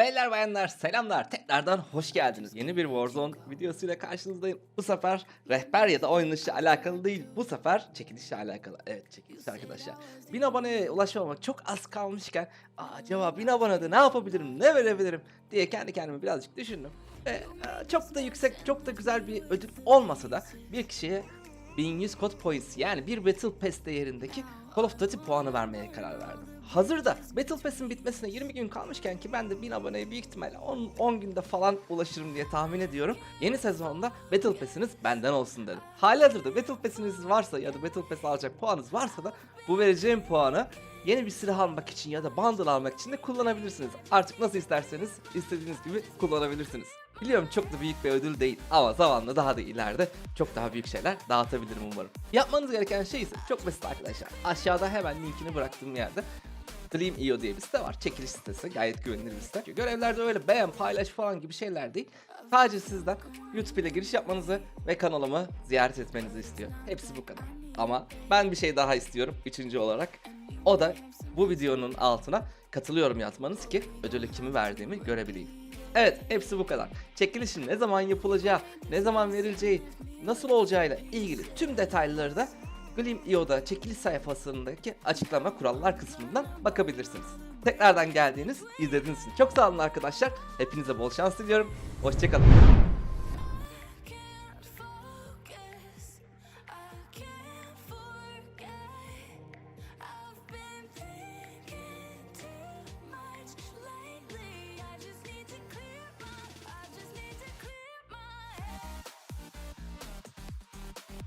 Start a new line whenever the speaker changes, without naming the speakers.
Beyler bayanlar selamlar tekrardan hoş geldiniz. Yeni bir Warzone videosuyla karşınızdayım. Bu sefer rehber ya da oynanışla alakalı değil. Bu sefer çekilişle alakalı. Evet çekiliş arkadaşlar. 1000 aboneye ulaşmamak çok az kalmışken "Aa, acaba 1000 abonede ne yapabilirim ne verebilirim diye kendi kendime birazcık düşündüm. Ve e, çok da yüksek çok da güzel bir ödül olmasa da bir kişiye 1100 kod points yani bir Battle Pass değerindeki Call of Duty puanı vermeye karar verdim. Hazırda Battle Pass'in bitmesine 20 gün kalmışken ki ben de 1000 aboneye büyük ihtimalle 10, 10 günde falan ulaşırım diye tahmin ediyorum. Yeni sezonda Battle Pass'iniz benden olsun dedim. Halihazırda Battle Pass'iniz varsa ya da Battle Pass alacak puanınız varsa da bu vereceğim puanı yeni bir silah almak için ya da bundle almak için de kullanabilirsiniz. Artık nasıl isterseniz istediğiniz gibi kullanabilirsiniz. Biliyorum çok da büyük bir ödül değil ama zamanla daha da ileride çok daha büyük şeyler dağıtabilirim umarım. Yapmanız gereken şey ise çok basit arkadaşlar. Aşağıda hemen linkini bıraktığım yerde Dream.io diye bir site var. Çekiliş sitesi. Gayet güvenilir bir site. Görevlerde öyle beğen, paylaş falan gibi şeyler değil. Sadece sizden YouTube ile giriş yapmanızı ve kanalımı ziyaret etmenizi istiyor. Hepsi bu kadar. Ama ben bir şey daha istiyorum. Üçüncü olarak. O da bu videonun altına katılıyorum yazmanız ki ödülü kimi verdiğimi görebileyim. Evet hepsi bu kadar. Çekilişin ne zaman yapılacağı, ne zaman verileceği, nasıl olacağıyla ilgili tüm detayları da Gleam.io'da çekiliş sayfasındaki açıklama kurallar kısmından bakabilirsiniz. Tekrardan geldiğiniz, izlediğiniz için çok sağ olun arkadaşlar. Hepinize bol şans diliyorum. Hoşçakalın.